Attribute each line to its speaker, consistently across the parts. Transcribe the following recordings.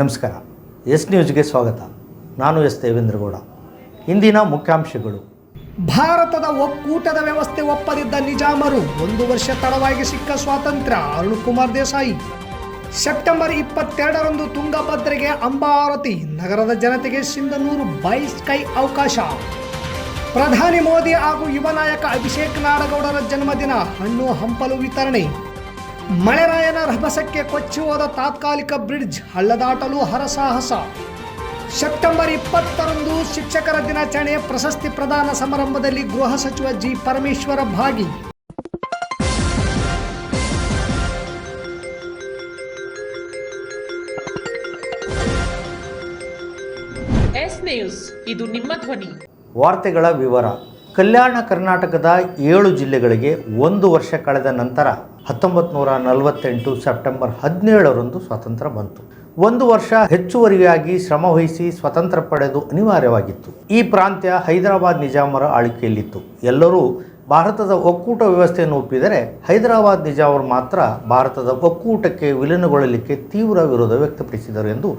Speaker 1: ನಮಸ್ಕಾರ. ಎಸ್ ನ್ಯೂಸ್ಗೆ ಸ್ವಾಗತ. ನಾನು ಎಸ್ ದೇವೇಂದ್ರಗೌಡ ಇಂದಿನ ಮುಖ್ಯಾಂಶಗಳು.
Speaker 2: ಭಾರತದ ಒಕ್ಕೂಟದ ವ್ಯವಸ್ಥೆ ಒಪ್ಪದಿದ್ದ ನಿಜಾಮರು ಒಂದು ವರ್ಷ ತಡವಾಗಿ ಸಿಕ್ಕ ಸ್ವಾತಂತ್ರ್ಯ ಅರುಣ್ ಕುಮಾರ್ ದೇಸಾಯಿ. ಸೆಪ್ಟೆಂಬರ್ ಇಪ್ಪತ್ತೆರಡರಂದು ತುಂಗಭದ್ರೆಗೆ ಅಂಬಾ ನಗರದ ಜನತೆಗೆ ಸಿಂಧನೂರು ಬೈ ಸ್ಕೈ ಅವಕಾಶ. ಪ್ರಧಾನಿ ಮೋದಿ ಹಾಗೂ ಯುವ ನಾಯಕ ಅಭಿಷೇಕ್ ನಾಡಗೌಡರ ಜನ್ಮದಿನ, ಹಣ್ಣು ಹಂಪಲು ವಿತರಣೆ. ಮಳೆರಾಯನ ರಭಸಕ್ಕೆ ಕೊಚ್ಚಿ ಹೋದ ತಾತ್ಕಾಲಿಕ ಬ್ರಿಡ್ಜ್ ಹಳ್ಳದಾಟಲು ಹರಸಾಹಸ. ಸೆಪ್ಟೆಂಬರ್ ಇಪ್ಪತ್ತರಂದು ಶಿಕ್ಷಕರ ದಿನಾಚರಣೆ ಪ್ರಶಸ್ತಿ ಪ್ರದಾನ ಸಮಾರಂಭದಲ್ಲಿ ಗೃಹ ಸಚಿವ ಜಿ. ಪರಮೇಶ್ವರ ಭಾಗಿ.
Speaker 3: ಎಸ್ ನ್ಯೂಸ್ ಇದು ನಿಮ್ಮ ಧ್ವನಿ.
Speaker 1: ವಾರ್ತೆಗಳ ವಿವರ. ಕಲ್ಯಾಣ ಕರ್ನಾಟಕದ ಏಳು ಜಿಲ್ಲೆಗಳಿಗೆ ಒಂದು ವರ್ಷ ಕಳೆದ ನಂತರ ಹತ್ತೊಂಬತ್ತು ನೂರ ನಲವತ್ತೆಂಟು ಸೆಪ್ಟೆಂಬರ್ ಹದಿನೇಳರಂದು ಸ್ವಾತಂತ್ರ್ಯ ಬಂತು. ಒಂದು ವರ್ಷ ಹೆಚ್ಚುವರಿಯಾಗಿ ಶ್ರಮವಹಿಸಿ ಸ್ವತಂತ್ರ ಪಡೆದು ಅನಿವಾರ್ಯವಾಗಿತ್ತು. ಈ ಪ್ರಾಂತ್ಯ ಹೈದರಾಬಾದ್ ನಿಜಾಮರ ಆಳ್ವಿಕೆಯಲ್ಲಿತ್ತು. ಎಲ್ಲರೂ ಭಾರತದ ಒಕ್ಕೂಟ ವ್ಯವಸ್ಥೆಯನ್ನು ಒಪ್ಪಿದರೆ ಹೈದರಾಬಾದ್ ನಿಜಾಮರು ಮಾತ್ರ ಭಾರತದ ಒಕ್ಕೂಟಕ್ಕೆ ವಿಲೀನಗೊಳ್ಳಲಿಕ್ಕೆ ತೀವ್ರ ವಿರೋಧ ವ್ಯಕ್ತಪಡಿಸಿದರು ಎಂದು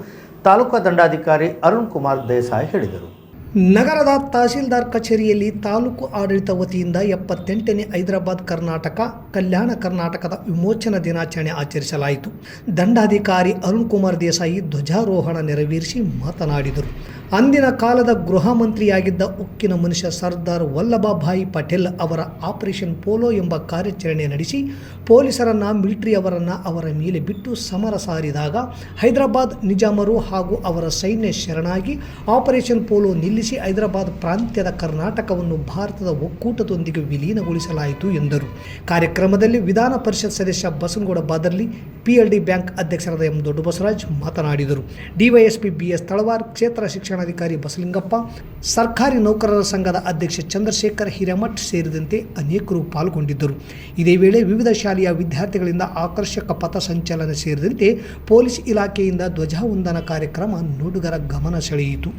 Speaker 1: ತಾಲೂಕಾ ದಂಡಾಧಿಕಾರಿ ಅರುಣ್ ಕುಮಾರ್ ದೇಸಾಯಿ ಹೇಳಿದರು.
Speaker 2: ನಗರದ ತಹಸೀಲ್ದಾರ್ ಕಚೇರಿಯಲ್ಲಿ ತಾಲೂಕು ಆಡಳಿತ ವತಿಯಿಂದ ಎಪ್ಪತ್ತೆಂಟನೇ ಹೈದರಾಬಾದ್ ಕರ್ನಾಟಕ ಕಲ್ಯಾಣ ಕರ್ನಾಟಕದ ವಿಮೋಚನಾ ದಿನಾಚರಣೆ ಆಚರಿಸಲಾಯಿತು. ದಂಡಾಧಿಕಾರಿ ಅರುಣ್ ಕುಮಾರ್ ದೇಸಾಯಿ ಧ್ವಜಾರೋಹಣ ನೆರವೇರಿಸಿ ಮಾತನಾಡಿದರು. ಅಂದಿನ ಕಾಲದ ಗೃಹ ಮಂತ್ರಿಯಾಗಿದ್ದ ಉಕ್ಕಿನ ಮನುಷ್ಯ ಸರ್ದಾರ್ ವಲ್ಲಭಭಾಯಿ ಪಟೇಲ್ ಅವರ ಆಪರೇಷನ್ ಪೋಲೋ ಎಂಬ ಕಾರ್ಯಾಚರಣೆ ನಡೆಸಿ ಪೊಲೀಸರನ್ನ, ಮಿಲಿಟರಿಯವರನ್ನು ಅವರ ಮೇಲೆ ಬಿಟ್ಟು ಸಮರ ಸಾರಿದಾಗ ಹೈದರಾಬಾದ್ ನಿಜಾಮರು ಹಾಗೂ ಅವರ ಸೈನ್ಯ ಶರಣಾಗಿ ಆಪರೇಷನ್ ಪೋಲೋ ನಿಲ್ಲಿಸಿ ಹೈದರಾಬಾದ್ ಪ್ರಾಂತ್ಯದ ಕರ್ನಾಟಕವನ್ನು ಭಾರತದ ಒಕ್ಕೂಟದೊಂದಿಗೆ ವಿಲೀನಗೊಳಿಸಲಾಯಿತು ಎಂದರು. ಕಾರ್ಯಕ್ರಮದಲ್ಲಿ ವಿಧಾನ ಪರಿಷತ್ ಸದಸ್ಯ ಬಸನಗೌಡ ಬಾದರ್ಲಿ, ಪಿಎಲ್ಡಿ ಬ್ಯಾಂಕ್ ಅಧ್ಯಕ್ಷರಾದ ಎಂ ದೊಡ್ಡ ಬಸವರಾಜ್ ಮಾತನಾಡಿದರು. ಡಿವೈಎಸ್ಪಿ ಬಿಎಸ್ ತಳವಾರ್, ಕ್ಷೇತ್ರ ಶಿಕ್ಷಣಾಧಿಕಾರಿ ಬಸಲಿಂಗಪ್ಪ, ಸರ್ಕಾರಿ ನೌಕರರ ಸಂಘದ ಅಧ್ಯಕ್ಷ ಚಂದ್ರಶೇಖರ್ ಹಿರೇಮಠ್ ಸೇರಿದಂತೆ ಅನೇಕರು ಪಾಲ್ಗೊಂಡಿದ್ದರು. ಇದೇ ವೇಳೆ ವಿವಿಧ ಶಾಲೆಯ ವಿದ್ಯಾರ್ಥಿಗಳಿಂದ ಆಕರ್ಷಕ ಪಥ ಸಂಚಲನ ಸೇರಿದಂತೆ ಪೊಲೀಸ್ ಇಲಾಖೆಯಿಂದ ಧ್ವಜವಂದನ ಕಾರ್ಯಕ್ರಮ ನೋಡುಗರ ಗಮನ ಸೆಳೆಯಿತು.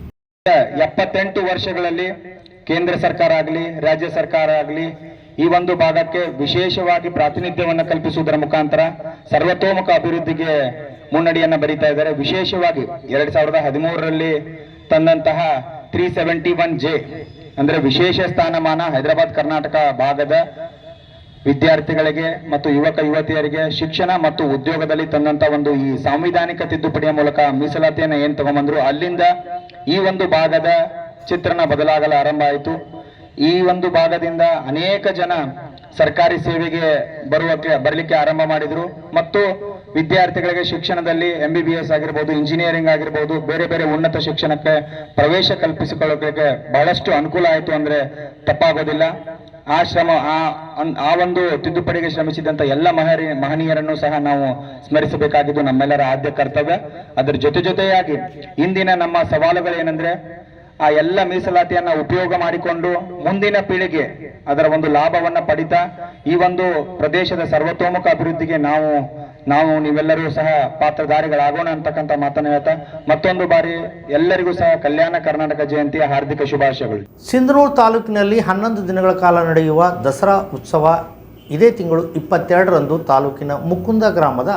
Speaker 4: ಎಪ್ಪತ್ತೆಂಟು ವರ್ಷಗಳಲ್ಲಿ ಕೇಂದ್ರ ಸರ್ಕಾರ ಆಗಲಿ, ರಾಜ್ಯ ಸರ್ಕಾರ ಆಗಲಿ ಈ ಒಂದು ಭಾಗಕ್ಕೆ ವಿಶೇಷವಾಗಿ ಪ್ರಾತಿನಿಧ್ಯವನ್ನು ಕಲ್ಪಿಸುವುದರ ಮುಖಾಂತರ ಸರ್ವತೋಮುಖ ಅಭಿವೃದ್ಧಿಗೆ ಮುನ್ನಡಿಯನ್ನು ಬರೀತಾ ಇದ್ದಾರೆ. ವಿಶೇಷವಾಗಿ ಎರಡ್ ಸಾವಿರದ ಹದಿಮೂರರಲ್ಲಿ ತಂದಂತಹ ತ್ರೀ ಸೆವೆಂಟಿ ಒನ್ ಜೆ, ಅಂದ್ರೆ ವಿಶೇಷ ಸ್ಥಾನಮಾನ ಹೈದರಾಬಾದ್, ಕರ್ನಾಟಕ ಭಾಗದ ವಿದ್ಯಾರ್ಥಿಗಳಿಗೆ ಮತ್ತು ಯುವಕ ಯುವತಿಯರಿಗೆ ಶಿಕ್ಷಣ ಮತ್ತು ಉದ್ಯೋಗದಲ್ಲಿ ತಂದಂತ ಒಂದು ಈ ಸಾಂವಿಧಾನಿಕ ತಿದ್ದುಪಡಿಯ ಮೂಲಕ ಮೀಸಲಾತಿಯನ್ನ ಏನ್ ತಗೊಂಬಂದ್ರು? ಅಲ್ಲಿಂದ ಈ ಒಂದು ಭಾಗದ ಚಿತ್ರಣ ಬದಲಾಗಲು ಆರಂಭ ಆಯಿತು. ಈ ಒಂದು ಭಾಗದಿಂದ ಅನೇಕ ಜನ ಸರ್ಕಾರಿ ಸೇವೆಗೆ ಬರುವಕ್ಕೆ, ಬರಲಿಕ್ಕೆ ಆರಂಭ ಮಾಡಿದ್ರು. ಮತ್ತು ವಿದ್ಯಾರ್ಥಿಗಳಿಗೆ ಶಿಕ್ಷಣದಲ್ಲಿ ಎಂ ಬಿ ಬಿ ಎಸ್ ಆಗಿರ್ಬೋದು ಇಂಜಿನಿಯರಿಂಗ್ ಆಗಿರ್ಬೋದು, ಬೇರೆ ಬೇರೆ ಉನ್ನತ ಶಿಕ್ಷಣಕ್ಕೆ ಪ್ರವೇಶ ಕಲ್ಪಿಸಿಕೊಳ್ಳೋಕೆ ಬಹಳಷ್ಟು ಅನುಕೂಲ ಆಯಿತು ಅಂದರೆ ತಪ್ಪಾಗೋದಿಲ್ಲ. ಆ ಶ್ರಮ ಆ ಆ ಒಂದು ತಿದ್ದುಪಡಿಗೆ ಶ್ರಮಿಸಿದಂತ ಎಲ್ಲ ಮಹರಿ, ಮಹನೀಯರನ್ನು ಸಹ ನಾವು ಸ್ಮರಿಸಬೇಕಾಗಿದ್ದು ನಮ್ಮೆಲ್ಲರ ಆದ್ಯ ಕರ್ತವ್ಯ. ಅದರ ಜೊತೆ ಜೊತೆಯಾಗಿ ಇಂದಿನ ನಮ್ಮ ಸವಾಲುಗಳೇನೆಂದ್ರೆ ಆ ಎಲ್ಲ ಮೀಸಲಾತಿಯನ್ನ ಉಪಯೋಗ ಮಾಡಿಕೊಂಡು ಮುಂದಿನ ಪೀಳಿಗೆ ಅದರ ಒಂದು ಲಾಭವನ್ನ ಪಡಿತಾ ಈ ಒಂದು ಪ್ರದೇಶದ ಸರ್ವತೋಮುಖ ಅಭಿವೃದ್ಧಿಗೆ ನಾವು ನಾವು ನೀವೆಲ್ಲರೂ ಸಹ ಪಾತ್ರಧಾರಿಗಳಾಗೋಣ ಅಂತಕ್ಕಂಥ ಮಾತನ್ನ ಹೇಳ್ತಾ ಮತ್ತೊಂದು ಬಾರಿ ಎಲ್ಲರಿಗೂ ಸಹ ಕಲ್ಯಾಣ ಕರ್ನಾಟಕ ಜಯಂತಿಯ ಹಾರ್ದಿಕ ಶುಭಾಶಯಗಳು.
Speaker 1: ಸಿಂಧನೂರು ತಾಲೂಕಿನಲ್ಲಿ ಹನ್ನೊಂದು ದಿನಗಳ ಕಾಲ ನಡೆಯುವ ದಸರಾ ಉತ್ಸವ ಇದೇ ತಿಂಗಳು ಇಪ್ಪತ್ತೆರಡರಂದು ತಾಲೂಕಿನ ಮುಕುಂದ ಗ್ರಾಮದ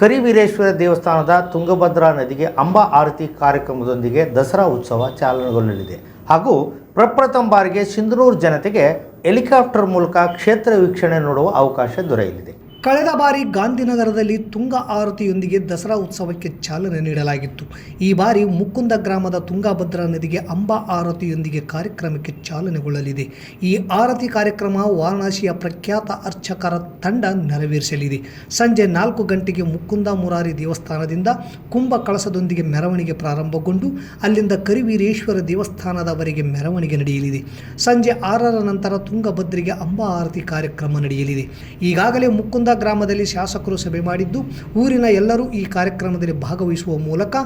Speaker 1: ಕರಿವೀರೇಶ್ವರ ದೇವಸ್ಥಾನದ ತುಂಗಭದ್ರಾ ನದಿಗೆ ಅಂಬಾ ಆರತಿ ಕಾರ್ಯಕ್ರಮದೊಂದಿಗೆ ದಸರಾ ಉತ್ಸವ ಚಾಲನೆಗೊಳ್ಳಲಿದೆ. ಹಾಗೂ ಪ್ರಪ್ರಥಮ ಬಾರಿಗೆ ಸಿಂಧನೂರು ಜನತೆಗೆ ಹೆಲಿಕಾಪ್ಟರ್ ಮೂಲಕ ಕ್ಷೇತ್ರ ವೀಕ್ಷಣೆ ನೋಡುವ ಅವಕಾಶ ದೊರೆಯಲಿದೆ.
Speaker 2: ಕಳೆದ ಬಾರಿ ಗಾಂಧಿನಗರದಲ್ಲಿ ತುಂಗ ಆರತಿಯೊಂದಿಗೆ ದಸರಾ ಉತ್ಸವಕ್ಕೆ ಚಾಲನೆ ನೀಡಲಾಗಿತ್ತು. ಈ ಬಾರಿ ಮುಕುಂದ ಗ್ರಾಮದ ತುಂಗಭದ್ರಾ ನದಿಗೆ ಅಂಬಾ ಆರತಿಯೊಂದಿಗೆ ಕಾರ್ಯಕ್ರಮಕ್ಕೆ ಚಾಲನೆಗೊಳ್ಳಲಿದೆ. ಈ ಆರತಿ ಕಾರ್ಯಕ್ರಮ ವಾರಣಾಸಿಯ ಪ್ರಖ್ಯಾತ ಅರ್ಚಕರ ತಂಡ ನೆರವೇರಿಸಲಿದೆ. ಸಂಜೆ ನಾಲ್ಕು ಗಂಟೆಗೆ ಮುಕುಂದ ಮುರಾರಿ ದೇವಸ್ಥಾನದಿಂದ ಕುಂಭ ಕಳಸದೊಂದಿಗೆ ಮೆರವಣಿಗೆ ಪ್ರಾರಂಭಗೊಂಡು ಅಲ್ಲಿಂದ ಕರಿವೀರೇಶ್ವರ ದೇವಸ್ಥಾನದವರೆಗೆ ಮೆರವಣಿಗೆ ನಡೆಯಲಿದೆ. ಸಂಜೆ ಆರರ ನಂತರ ತುಂಗಭದ್ರಿಗೆ ಅಂಬಾ ಆರತಿ ಕಾರ್ಯಕ್ರಮ ನಡೆಯಲಿದೆ. ಈಗಾಗಲೇ ಮುಕುಂದ ಗ್ರಾಮದಲ್ಲಿ ಶಾಸಕರು ಸಭೆ ಮಾಡಿದ್ದು, ಊರಿನ ಎಲ್ಲರೂ ಈ ಕಾರ್ಯಕ್ರಮದಲ್ಲಿ ಭಾಗವಹಿಸುವ ಮೂಲಕ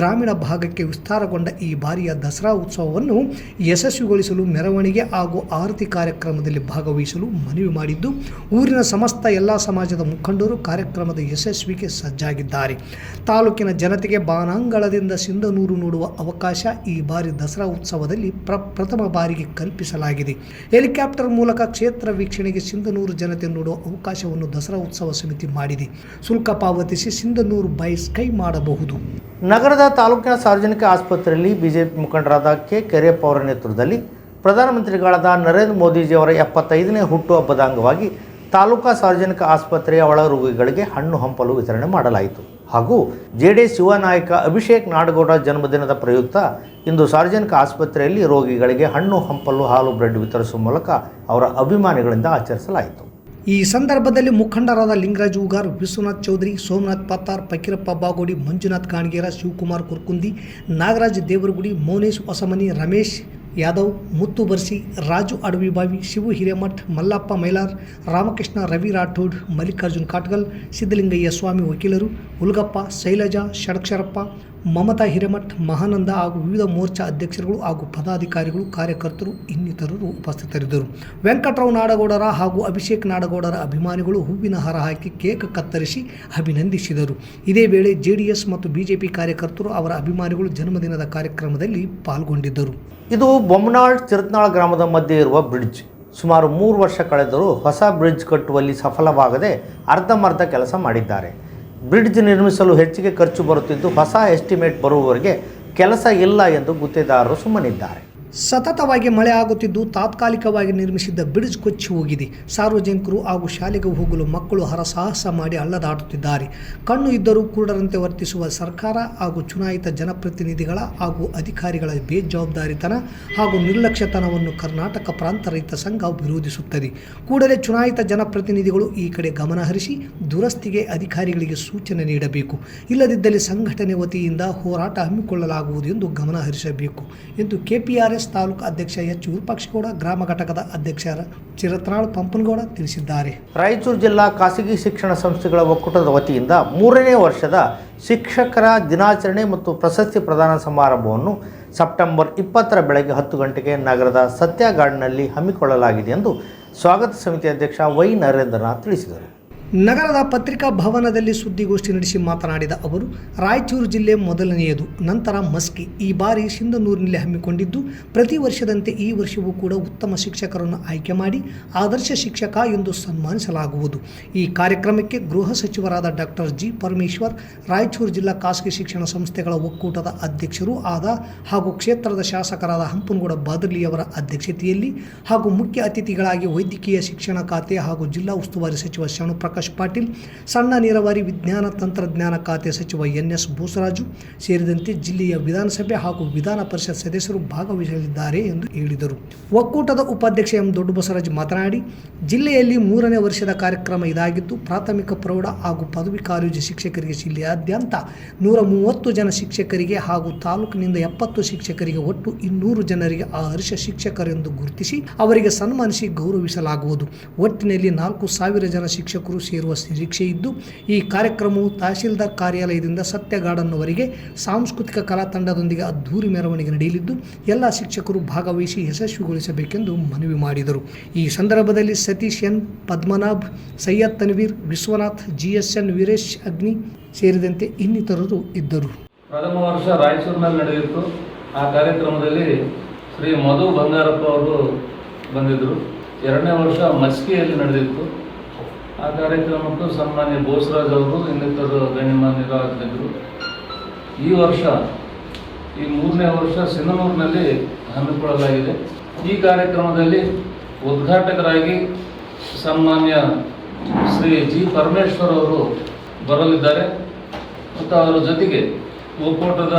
Speaker 2: ಗ್ರಾಮೀಣ ಭಾಗಕ್ಕೆ ವಿಸ್ತಾರಗೊಂಡ ಈ ಬಾರಿಯ ದಸರಾ ಉತ್ಸವವನ್ನು ಯಶಸ್ವಿಗೊಳಿಸಲು ಮೆರವಣಿಗೆ ಹಾಗೂ ಆರತಿ ಕಾರ್ಯಕ್ರಮದಲ್ಲಿ ಭಾಗವಹಿಸಲು ಮನವಿ ಮಾಡಿದ್ದು, ಊರಿನ ಸಮಸ್ತ ಎಲ್ಲ ಸಮಾಜದ ಮುಖಂಡರು ಕಾರ್ಯಕ್ರಮದ ಯಶಸ್ವಿಗೆ ಸಜ್ಜಾಗಿದ್ದಾರೆ. ತಾಲೂಕಿನ ಜನತೆಗೆ ಬಾನಾಂಗಳದಿಂದ ಸಿಂಧನೂರು ನೋಡುವ ಅವಕಾಶ ಈ ಬಾರಿ ದಸರಾ ಉತ್ಸವದಲ್ಲಿ ಪ್ರ, ಪ್ರಥಮ ಬಾರಿಗೆ ಕಲ್ಪಿಸಲಾಗಿದೆ. ಹೆಲಿಕಾಪ್ಟರ್ ಮೂಲಕ ಕ್ಷೇತ್ರ ವೀಕ್ಷಣೆಗೆ ಸಿಂಧನೂರು ಜನತೆ ನೋಡುವ ಅವಕಾಶವನ್ನು ದಸರಾ ಉತ್ಸವ ಸಮಿತಿ ಮಾಡಿದೆ. ಶುಲ್ಕ ಪಾವತಿಸಿ ಸಿಂಧನೂರು ಬೈ ಸ್ಕೈ ಮಾಡಬಹುದು.
Speaker 1: ನಗರದ ತಾಲೂಕಿನ ಸಾರ್ವಜನಿಕ ಆಸ್ಪತ್ರೆಯಲ್ಲಿ ಬಿಜೆಪಿ ಮುಖಂಡರಾದ ಕೆ ಕೆರೆಯಪ್ಪ ಅವರ ನೇತೃತ್ವದಲ್ಲಿ ಪ್ರಧಾನಮಂತ್ರಿಗಳಾದ ನರೇಂದ್ರ ಮೋದಿಜಿಯವರ ಎಪ್ಪತ್ತೈದನೇ ಹುಟ್ಟುಹಬ್ಬದ ಅಂಗವಾಗಿ ತಾಲೂಕಾ ಸಾರ್ವಜನಿಕ ಆಸ್ಪತ್ರೆಯ ಒಳ ರೋಗಿಗಳಿಗೆ ಹಣ್ಣು ಹಂಪಲು ವಿತರಣೆ ಮಾಡಲಾಯಿತು. ಹಾಗೂ ಜೆಡಿಎಸ್ ಯುವ ನಾಯಕ ಅಭಿಷೇಕ್ ನಾಡಗೌಡ ಜನ್ಮದಿನದ ಪ್ರಯುಕ್ತ ಇಂದು ಸಾರ್ವಜನಿಕ ಆಸ್ಪತ್ರೆಯಲ್ಲಿ ರೋಗಿಗಳಿಗೆ ಹಣ್ಣು ಹಂಪಲು ಹಾಲು ಬ್ರೆಡ್ ವಿತರಿಸುವ ಮೂಲಕ ಅವರ ಅಭಿಮಾನಿಗಳಿಂದ ಆಚರಿಸಲಾಯಿತು.
Speaker 2: ಈ ಸಂದರ್ಭದಲ್ಲಿ ಮುಖಂಡರಾದ ಲಿಂಗರಾಜ್ ಉಗಾರ್, ವಿಶ್ವನಾಥ್ ಚೌಧರಿ, ಸೋಮನಾಥ್ ಪತ್ತಾರ್ ಫಕೀರಪ್ಪ ಬಾಗೋಡಿ, ಮಂಜುನಾಥ್ ಕಾಣಗೇರ, ಶಿವಕುಮಾರ್ ಕುರ್ಕುಂದಿ, ನಾಗರಾಜ್ ದೇವರಗುಡಿ, ಮೌನೇಶ್ ಹೊಸಮನಿ, ರಮೇಶ್ ಯಾದವ್, ಮುತ್ತು ಬರ್ಸಿ, ರಾಜು ಅಡವಿಬಾವಿ, ಶಿವು ಹಿರೇಮಠ್, ಮಲ್ಲಪ್ಪ ಮೈಲಾರ್, ರಾಮಕೃಷ್ಣ, ರವಿ ರಾಠೋಡ್, ಮಲ್ಲಿಕಾರ್ಜುನ್ ಕಾಟ್ಗಲ್ ಸಿದ್ದಲಿಂಗಯ್ಯ ಸ್ವಾಮಿ ವಕೀಲರು, ಹುಲ್ಗಪ್ಪ, ಶೈಲಜಾ, ಷಡಕ್ಷರಪ್ಪ ಮಮತಾ ಹಿರೇಮಠ್, ಮಹಾನಂದ ಹಾಗೂ ವಿವಿಧ ಮೋರ್ಚಾ ಅಧ್ಯಕ್ಷರುಗಳು ಹಾಗೂ ಪದಾಧಿಕಾರಿಗಳು, ಕಾರ್ಯಕರ್ತರು, ಇನ್ನಿತರರು ಉಪಸ್ಥಿತರಿದ್ದರು. ವೆಂಕಟರಾವ್ ನಾಡಗೌಡರ ಹಾಗೂ ಅಭಿಷೇಕ್ ನಾಡಗೌಡರ ಅಭಿಮಾನಿಗಳು ಹೂವಿನ ಹಾರ ಹಾಕಿ ಕೇಕ್ ಕತ್ತರಿಸಿ ಅಭಿನಂದಿಸಿದರು. ಇದೇ ವೇಳೆ ಜೆಡಿಎಸ್ ಮತ್ತು ಬಿಜೆಪಿ ಕಾರ್ಯಕರ್ತರು ಅವರ ಅಭಿಮಾನಿಗಳು ಜನ್ಮದಿನದ ಕಾರ್ಯಕ್ರಮದಲ್ಲಿ ಪಾಲ್ಗೊಂಡಿದ್ದರು.
Speaker 1: ಇದು ಬೊಮ್ಮನಾಳ್ ಚಿರತ್ನಾಳ್ ಗ್ರಾಮದ ಮಧ್ಯೆ ಇರುವ ಬ್ರಿಡ್ಜ್. ಸುಮಾರು ಮೂರು ವರ್ಷ ಕಳೆದರೂ ಹೊಸ ಬ್ರಿಡ್ಜ್ ಕಟ್ಟುವಲ್ಲಿ ಸಫಲವಾಗದೆ ಅರ್ಧಂಬರ್ಧ ಕೆಲಸ ಮಾಡಿದ್ದಾರೆ. ಬ್ರಿಡ್ಜ್ ನಿರ್ಮಿಸಲು ಹೆಚ್ಚಿಗೆ ಖರ್ಚು ಬರುತ್ತಿದ್ದು ಹೊಸ ಎಸ್ಟಿಮೇಟ್ ಬರುವವರೆಗೆ ಕೆಲಸ ಇಲ್ಲ ಎಂದು ಗುತ್ತೇದಾರರು ಸುಮ್ಮನಿದ್ದಾರೆ.
Speaker 2: ಸತತವಾಗಿ ಮಳೆ ಆಗುತ್ತಿದ್ದು ತಾತ್ಕಾಲಿಕವಾಗಿ ನಿರ್ಮಿಸಿದ್ದ ಬ್ರಿಡ್ಜ್ ಕೊಚ್ಚಿ ಹೋಗಿದೆ. ಸಾರ್ವಜನಿಕರು ಹಾಗೂ ಶಾಲೆಗೆ ಹೋಗಲು ಮಕ್ಕಳು ಹರಸಾಹಸ ಮಾಡಿ ಅಳ್ಳದಾಡುತ್ತಿದ್ದಾರೆ ಕಣ್ಣು ಇದ್ದರೂ ಕುರುಡರಂತೆ ವರ್ತಿಸುವ ಸರ್ಕಾರ ಹಾಗೂ ಚುನಾಯಿತ ಜನಪ್ರತಿನಿಧಿಗಳ ಹಾಗೂ ಅಧಿಕಾರಿಗಳ ಬೇಜವಾಬ್ದಾರಿತನ ಹಾಗೂ ನಿರ್ಲಕ್ಷ್ಯತನವನ್ನು ಕರ್ನಾಟಕ ಪ್ರಾಂತ ರೈತ ಸಂಘ ವಿರೋಧಿಸುತ್ತದೆ. ಕೂಡಲೇ ಚುನಾಯಿತ ಜನಪ್ರತಿನಿಧಿಗಳು ಈ ಕಡೆ ಗಮನಹರಿಸಿ ದುರಸ್ತಿಗೆ ಅಧಿಕಾರಿಗಳಿಗೆ ಸೂಚನೆ ನೀಡಬೇಕು. ಇಲ್ಲದಿದ್ದಲ್ಲಿ ಸಂಘಟನೆ ವತಿಯಿಂದ ಹೋರಾಟ ಹಮ್ಮಿಕೊಳ್ಳಲಾಗುವುದು ಎಂದು ಗಮನಹರಿಸಬೇಕು ಎಂದು ಕೆಪಿಆರ್ಎಸ್ ತಾಲೂಕು ಅಧ್ಯಕ್ಷ ಎಚ್ ವಿರೂಪಾಕ್ಷಗೌಡ, ಗ್ರಾಮ ಘಟಕದ ಅಧ್ಯಕ್ಷ ಚಿರತ್ನಾಳ್ ಪಂಪನಗೌಡ ತಿಳಿಸಿದ್ದಾರೆ.
Speaker 1: ರಾಯಚೂರು ಜಿಲ್ಲಾ ಖಾಸಗಿ ಶಿಕ್ಷಣ ಸಂಸ್ಥೆಗಳ ಒಕ್ಕೂಟದ ವತಿಯಿಂದ ಮೂರನೇ ವರ್ಷದ ಶಿಕ್ಷಕರ ದಿನಾಚರಣೆ ಮತ್ತು ಪ್ರಶಸ್ತಿ ಪ್ರದಾನ ಸಮಾರಂಭವನ್ನು ಸೆಪ್ಟೆಂಬರ್ ಇಪ್ಪತ್ತರ ಬೆಳಗ್ಗೆ ಹತ್ತು ಗಂಟೆಗೆ ನಗರದ ಸತ್ಯ ಗಾರ್ಡನ್ನಲ್ಲಿ ಹಮ್ಮಿಕೊಳ್ಳಲಾಗಿದೆ ಎಂದು ಸ್ವಾಗತ ಸಮಿತಿ ಅಧ್ಯಕ್ಷ ವೈ ನರೇಂದ್ರನಾಥ್ ತಿಳಿಸಿದರು.
Speaker 2: ನಗರದ ಪತ್ರಿಕಾ ಭವನದಲ್ಲಿ ಸುದ್ದಿಗೋಷ್ಠಿ ನಡೆಸಿ ಮಾತನಾಡಿದ ಅವರು, ರಾಯಚೂರು ಜಿಲ್ಲೆ ಮೊದಲನೆಯದು, ನಂತರ ಮಸ್ಕಿ. ಈ ಬಾರಿ ಸಿಂಧನೂರಿನಲ್ಲಿ ಹಮ್ಮಿಕೊಂಡಿದ್ದು, ಪ್ರತಿ ವರ್ಷದಂತೆ ಈ ವರ್ಷವೂ ಕೂಡ ಉತ್ತಮ ಶಿಕ್ಷಕರನ್ನು ಆಯ್ಕೆ ಮಾಡಿ ಆದರ್ಶ ಶಿಕ್ಷಕ ಎಂದು ಸನ್ಮಾನಿಸಲಾಗುವುದು. ಈ ಕಾರ್ಯಕ್ರಮಕ್ಕೆ ಗೃಹ ಸಚಿವರಾದ ಡಾಕ್ಟರ್ ಜಿ. ಪರಮೇಶ್ವರ್, ರಾಯಚೂರು ಜಿಲ್ಲಾ ಖಾಸಗಿ ಶಿಕ್ಷಣ ಸಂಸ್ಥೆಗಳ ಒಕ್ಕೂಟದ ಅಧ್ಯಕ್ಷರೂ ಆದ ಹಾಗೂ ಕ್ಷೇತ್ರದ ಶಾಸಕರಾದ ಹಂಪನಗೌಡ ಬಾದರ್ಲಿಯವರ ಅಧ್ಯಕ್ಷತೆಯಲ್ಲಿ ಹಾಗೂ ಮುಖ್ಯ ಅತಿಥಿಗಳಾಗಿ ವೈದ್ಯಕೀಯ ಶಿಕ್ಷಣ ಖಾತೆ ಹಾಗೂ ಜಿಲ್ಲಾ ಉಸ್ತುವಾರಿ ಸಚಿವ ಶರಣು ಪ್ರಕಾಶ್ ಪಾಟೀಲ್, ಸಣ್ಣ ನೀರಾವರಿ ವಿಜ್ಞಾನ ತಂತ್ರಜ್ಞಾನ ಖಾತೆ ಸಚಿವ ಎನ್ ಎಸ್ ಭೂಸರಾಜು ಸೇರಿದಂತೆ ಜಿಲ್ಲೆಯ ವಿಧಾನಸಭೆ ಹಾಗೂ ವಿಧಾನ ಪರಿಷತ್ ಸದಸ್ಯರು ಭಾಗವಹಿಸಲಿದ್ದಾರೆ ಎಂದು ಹೇಳಿದರು. ಒಕ್ಕೂಟದ ಉಪಾಧ್ಯಕ್ಷ ಎಂ ದೊಡ್ಡ ಬಸವರಾಜ್ ಮಾತನಾಡಿ, ಜಿಲ್ಲೆಯಲ್ಲಿ ಮೂರನೇ ವರ್ಷದ ಕಾರ್ಯಕ್ರಮ ಇದಾಗಿದ್ದು, ಪ್ರಾಥಮಿಕ ಪ್ರೌಢ ಹಾಗೂ ಪದವಿ ಕಾಲೇಜು ಶಿಕ್ಷಕರಿಗೆ ಜಿಲ್ಲೆಯಾದ್ಯಂತ ನೂರ ಮೂವತ್ತು ಜನ ಶಿಕ್ಷಕರಿಗೆ ಹಾಗೂ ತಾಲೂಕಿನಿಂದ ಎಪ್ಪತ್ತು ಶಿಕ್ಷಕರಿಗೆ ಒಟ್ಟು ಇನ್ನೂರು ಜನರಿಗೆ ಆದರ್ಶ ಶಿಕ್ಷಕರೆಂದು ಗುರುತಿಸಿ, ಅವರಿಗೆ ಸನ್ಮಾನಿಸಿ ಗೌರವಿಸಲಾಗುವುದು. ಒಟ್ಟಿನಲ್ಲಿ ನಾಲ್ಕು ಸಾವಿರ ಜನ ಶಿಕ್ಷಕರು ಸೇರುವ ನಿರೀಕ್ಷೆ ಇದ್ದು, ಈ ಕಾರ್ಯಕ್ರಮವು ತಹಶೀಲ್ದಾರ್ ಕಾರ್ಯಾಲಯದಿಂದ ಸತ್ಯ ಗಾರ್ಡನ್ವರೆಗೆ ಸಾಂಸ್ಕೃತಿಕ ಕಲಾ ತಂಡದೊಂದಿಗೆ ಅದ್ಧೂರಿ ಮೆರವಣಿಗೆ ನಡೆಯಲಿದ್ದು, ಎಲ್ಲ ಶಿಕ್ಷಕರು ಭಾಗವಹಿಸಿ ಯಶಸ್ವಿಗೊಳಿಸಬೇಕೆಂದು ಮನವಿ ಮಾಡಿದರು. ಈ ಸಂದರ್ಭದಲ್ಲಿ ಸತೀಶ್ ಎನ್. ಪದ್ಮನಾಭ್, ಸೈಯದ್ ತನ್ವೀರ್, ವಿಶ್ವನಾಥ್ ಜಿಎಸ್ಎನ್ ವೀರೇಶ್, ಅಗ್ನಿ ಸೇರಿದಂತೆ ಇನ್ನಿತರರು ಇದ್ದರು.
Speaker 5: ಪ್ರಥಮ ವರ್ಷ ರಾಯಚೂರಿನಲ್ಲಿ ನಡೆಯಿತು ಆ ಕಾರ್ಯಕ್ರಮದಲ್ಲಿ ಶ್ರೀ ಮಧು ಬಂಗಾರಪ್ಪ ಅವರು ಬಂದಿದ್ದರು. ಎರಡನೇ ವರ್ಷ ಮಸ್ಕಿಯಲ್ಲಿ ನಡೆದಿತ್ತು. ಆ ಕಾರ್ಯಕ್ರಮಕ್ಕೂ ಸನ್ಮಾನ್ಯ ಬೋಸರಾಜ್ ಅವರು ಇನ್ನಿತರ ಗಣ್ಯಮಾನ್ಯರು ಆಗಿದ್ದರು ಈ ವರ್ಷ, ಈ ಮೂರನೇ ವರ್ಷ ಸಿನಿಮೂರಿನಲ್ಲಿ ಹಮ್ಮಿಕೊಳ್ಳಲಾಗಿದೆ. ಈ ಕಾರ್ಯಕ್ರಮದಲ್ಲಿ ಉದ್ಘಾಟಕರಾಗಿ ಸನ್ಮಾನ್ಯ ಶ್ರೀ ಜಿ ಪರಮೇಶ್ವರ್ ಅವರು ಬರಲಿದ್ದಾರೆ. ಮತ್ತು ಅವರ ಜೊತೆಗೆ ಒಕ್ಕೂಟದ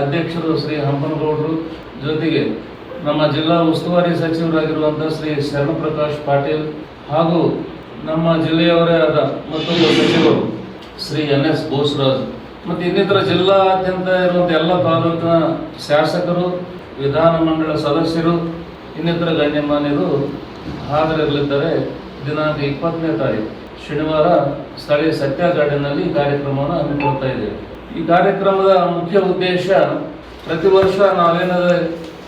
Speaker 5: ಅಧ್ಯಕ್ಷರು ಶ್ರೀ ಹಂಪನಗೌಡರು, ಜೊತೆಗೆ ನಮ್ಮ ಜಿಲ್ಲಾ ಉಸ್ತುವಾರಿ ಸಚಿವರಾಗಿರುವಂಥ ಶ್ರೀ ಶರಣಪ್ರಕಾಶ್ ಪಾಟೀಲ್ ಹಾಗೂ ನಮ್ಮ ಜಿಲ್ಲೆಯವರೇ ಆದ ಮತ್ತೊಂದು ಸಚಿವರು, ಶ್ರೀ ಎನ್ ಎಸ್ ಬೋಸ್ರಾಜ್. ಮತ್ತು ಇನ್ನಿತರ ಜಿಲ್ಲಾದ್ಯಂತ ಇರುವಂಥ ಎಲ್ಲ ತಾಲೂಕಿನ ಶಾಸಕರು ವಿಧಾನಮಂಡಲ ಸದಸ್ಯರು, ಇನ್ನಿತರ ಗಣ್ಯಮಾನ್ಯರು ಹಾಜರಿರಲಿದ್ದಾರೆ. ದಿನಾಂಕ ಇಪ್ಪತ್ತನೇ ತಾರೀಕು. ಶನಿವಾರ ಸ್ಥಳೀಯ ಸತ್ಯಾಗಾಡಿನಲ್ಲಿ ಈ ಕಾರ್ಯಕ್ರಮವನ್ನು ಹಮ್ಮಿಕೊಳ್ತಾ ಇದ್ದೇವೆ. ಈ ಕಾರ್ಯಕ್ರಮದ ಮುಖ್ಯ ಉದ್ದೇಶ, ಪ್ರತಿ ವರ್ಷ ನಾವೇನಾದರೆ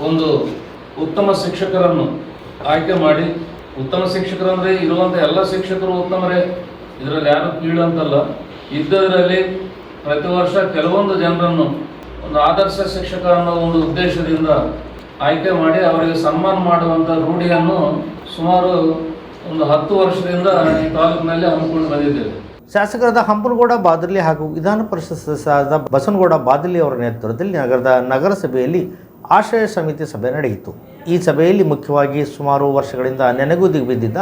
Speaker 5: ಒಂದು ಉತ್ತಮ ಶಿಕ್ಷಕರನ್ನು ಆಯ್ಕೆ ಮಾಡಿ ಉತ್ತಮ ಶಿಕ್ಷಕರು ಅಂದ್ರೆ ಇರುವಂಥ ಎಲ್ಲ ಶಿಕ್ಷಕರು ಉತ್ತಮರೇ. ಇದರಲ್ಲಿ ಯಾರು ಕೀಳು ಅಂತಲ್ಲ. ಇದ್ದದರಲ್ಲಿ ಪ್ರತಿ ವರ್ಷ ಕೆಲವೊಂದು ಜನರನ್ನು ಒಂದು ಆದರ್ಶ ಶಿಕ್ಷಕ ಅನ್ನೋ ಒಂದು ಉದ್ದೇಶದಿಂದ ಆಯ್ಕೆ ಮಾಡಿ ಅವರಿಗೆ ಸನ್ಮಾನ ಮಾಡುವಂಥ ರೂಢಿಯನ್ನು ಸುಮಾರು ಒಂದು ಹತ್ತು ವರ್ಷದಿಂದ ಈ ತಾಲೂಕಿನಲ್ಲಿ ಹಮ್ಮಿಕೊಂಡು ಬಂದಿದ್ದೇವೆ.
Speaker 1: ಶಾಸಕರಾದ ಹಂಪನಗೌಡ ಬಾದಲಿ ಹಾಗೂ ವಿಧಾನ ಪರಿಷತ್ ಸದಸ್ಯರಾದ ಬಸನಗೌಡ ಬಾದಲಿ ಅವರ ನೇತೃತ್ವದಲ್ಲಿ ನಗರದ ನಗರಸಭೆಯಲ್ಲಿ ಆಶ್ರಯ ಸಮಿತಿ ಸಭೆ ನಡೆಯಿತು. ಈ ಸಭೆಯಲ್ಲಿ ಮುಖ್ಯವಾಗಿ ಸುಮಾರು ವರ್ಷಗಳಿಂದ ನೆನೆಗುದಿಗೆ ಬಿದ್ದಿದ್ದ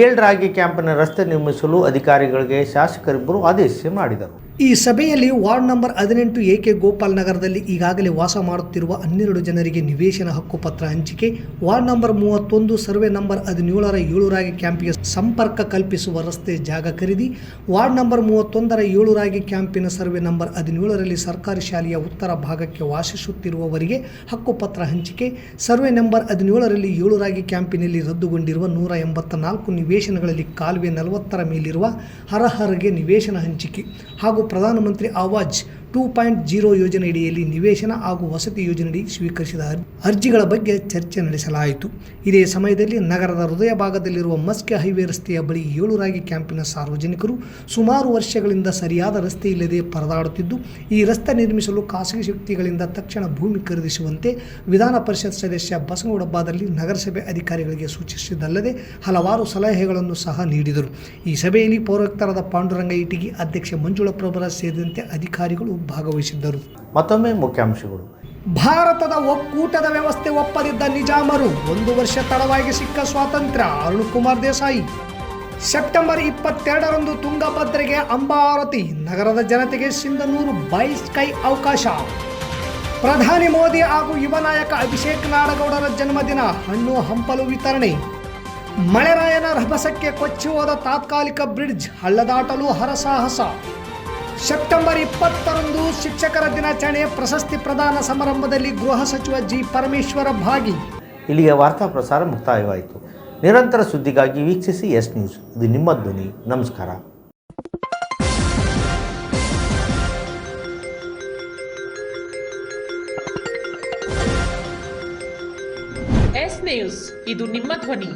Speaker 1: ಏಳ್ರಾಗಿ ಕ್ಯಾಂಪಿನ ರಸ್ತೆ ನಿರ್ಮಿಸಲು ಅಧಿಕಾರಿಗಳಿಗೆ ಶಾಸಕರಿಬ್ಬರು ಆದೇಶ ಮಾಡಿದರು.
Speaker 2: ಈ ಸಭೆಯಲ್ಲಿ ವಾರ್ಡ್ ನಂಬರ್ ಹದಿನೆಂಟು ಎ ಕೆ ಗೋಪಾಲ್ ನಗರದಲ್ಲಿ ಈಗಾಗಲೇ ವಾಸ ಮಾಡುತ್ತಿರುವ ಹನ್ನೆರಡು ಜನರಿಗೆ ನಿವೇಶನ ಹಕ್ಕುಪತ್ರ ಹಂಚಿಕೆ, ವಾರ್ಡ್ ನಂಬರ್ ಮೂವತ್ತೊಂದು ಸರ್ವೆ ನಂಬರ್ ಹದಿನೇಳರ ಏಳುರಾಗಿ ಕ್ಯಾಂಪಿಗೆ ಸಂಪರ್ಕ ಕಲ್ಪಿಸುವ ರಸ್ತೆ ಜಾಗ ಖರೀದಿ, ವಾರ್ಡ್ ನಂಬರ್ ಮೂವತ್ತೊಂದರ ಏಳುರಾಗಿ ಕ್ಯಾಂಪಿನ ಸರ್ವೆ ನಂಬರ್ ಹದಿನೇಳರಲ್ಲಿ ಸರ್ಕಾರಿ ಶಾಲೆಯ ಉತ್ತರ ಭಾಗಕ್ಕೆ ವಾಸಿಸುತ್ತಿರುವವರಿಗೆ ಹಕ್ಕುಪತ್ರ ಹಂಚಿಕೆ, ಸರ್ವೆ ನಂಬರ್ ಹದಿನೇಳರಲ್ಲಿ ಏಳುರಾಗಿ ಕ್ಯಾಂಪಿನಲ್ಲಿ ರದ್ದುಗೊಂಡಿರುವ ನೂರ ಎಂಬತ್ತ ನಾಲ್ಕು ನಿವೇಶನಗಳಲ್ಲಿ ಕಾಲುವೆ ನಲವತ್ತರ ಮೇಲಿರುವ ಹರಹರಗೆ ನಿವೇಶನ ಹಂಚಿಕೆ ಹಾಗೂ ప్రధానమంత్రి ఆవాజ్ ಟೂ ಪಾಯಿಂಟ್ ಜೀರೋ ಯೋಜನೆಯಡಿಯಲ್ಲಿ ನಿವೇಶನ ಹಾಗೂ ವಸತಿ ಯೋಜನೆಯಡಿ ಸ್ವೀಕರಿಸಿದ ಅರ್ಜಿಗಳ ಬಗ್ಗೆ ಚರ್ಚೆ ನಡೆಸಲಾಯಿತು. ಇದೇ ಸಮಯದಲ್ಲಿ ನಗರದ ಹೃದಯ ಭಾಗದಲ್ಲಿರುವ ಮಸ್ಕೆ ಹೈವೇ ರಸ್ತೆಯ ಬಳಿ ಏಳುರಾಗಿ ಕ್ಯಾಂಪಿನ ಸಾರ್ವಜನಿಕರು ಸುಮಾರು ವರ್ಷಗಳಿಂದ ಸರಿಯಾದ ರಸ್ತೆ ಇಲ್ಲದೆ ಪರದಾಡುತ್ತಿದ್ದು, ಈ ರಸ್ತೆ ನಿರ್ಮಿಸಲು ಖಾಸಗಿ ಶಕ್ತಿಗಳಿಂದ ತಕ್ಷಣ ಭೂಮಿ ಖರೀದಿಸುವಂತೆ ವಿಧಾನ ಪರಿಷತ್ ಸದಸ್ಯ ಬಸವಗೌಡಬ್ಬಾದಲ್ಲಿ ನಗರಸಭೆ ಅಧಿಕಾರಿಗಳಿಗೆ ಸೂಚಿಸಿದ್ದಲ್ಲದೆ ಹಲವಾರು ಸಲಹೆಗಳನ್ನು ಸಹ ನೀಡಿದರು. ಈ ಸಭೆಯಲ್ಲಿ ಪೌರಾಯುಕ್ತರಾದ ಪಾಂಡುರಂಗ ಇಟಗಿ ಅಧ್ಯಕ್ಷೆ ಮಂಜುಳ ಪ್ರಭರ ಸೇರಿದಂತೆ ಅಧಿಕಾರಿಗಳು ಭಾಗವಹಿಸಿದ್ದರು.
Speaker 1: ಮತ್ತೊಮ್ಮೆ ಮುಖ್ಯಾಂಶಗಳು.
Speaker 2: ಭಾರತದ ಒಕ್ಕೂಟದ ವ್ಯವಸ್ಥೆ ಒಪ್ಪದಿದ್ದ ನಿಜಾಮರು ಒಂದು ವರ್ಷ ತಡವಾಗಿ ಸಿಕ್ಕ ಸ್ವಾತಂತ್ರ್ಯ ಅರುಣ್ ಕುಮಾರ್ ದೇಸಾಯಿ. ಸೆಪ್ಟೆಂಬರ್ ಇಪ್ಪತ್ತೆರಡರಂದು ತುಂಗಭದ್ರೆಗೆ ಅಂಬಾರತಿ ನಗರದ ಜನತೆಗೆ ಸಿಂಧನೂರು ಬೈ ಸ್ಕೈ ಅವಕಾಶ. ಪ್ರಧಾನಿ ಮೋದಿ ಹಾಗೂ ಯುವ ನಾಯಕ ಅಭಿಷೇಕ್ ನಾಡಗೌಡರ ಜನ್ಮದಿನ ಹಣ್ಣು ಹಂಪಲು ವಿತರಣೆ. ಮಳೆರಾಯನ ರಭಸಕ್ಕೆ ಕೊಚ್ಚಿ ಹೋದ ತಾತ್ಕಾಲಿಕ ಬ್ರಿಡ್ಜ್ ಹಳ್ಳದಾಟಲು ಹರಸಾಹಸ. ಸೆಪ್ಟೆಂಬರ್ ಇಪ್ಪತ್ತರಂದು ಶಿಕ್ಷಕರ ದಿನಾಚರಣೆಯ ಪ್ರಶಸ್ತಿ ಪ್ರದಾನ ಸಮಾರಂಭದಲ್ಲಿ ಗೃಹ ಸಚಿವ ಜಿ ಪರಮೇಶ್ವರ ಭಾಗಿ.
Speaker 1: ಇಲ್ಲಿಗೆ ವಾರ್ತಾ ಪ್ರಸಾರ ಮುಕ್ತಾಯವಾಯಿತು. ನಿರಂತರ ಸುದ್ದಿಗಾಗಿ ವೀಕ್ಷಿಸಿ ಎಸ್ ನ್ಯೂಸ್. ಇದು ನಿಮ್ಮ ಧ್ವನಿ. ನಮಸ್ಕಾರ.
Speaker 3: S news. ಇದು ನಿಮ್ಮ ಧ್ವನಿ.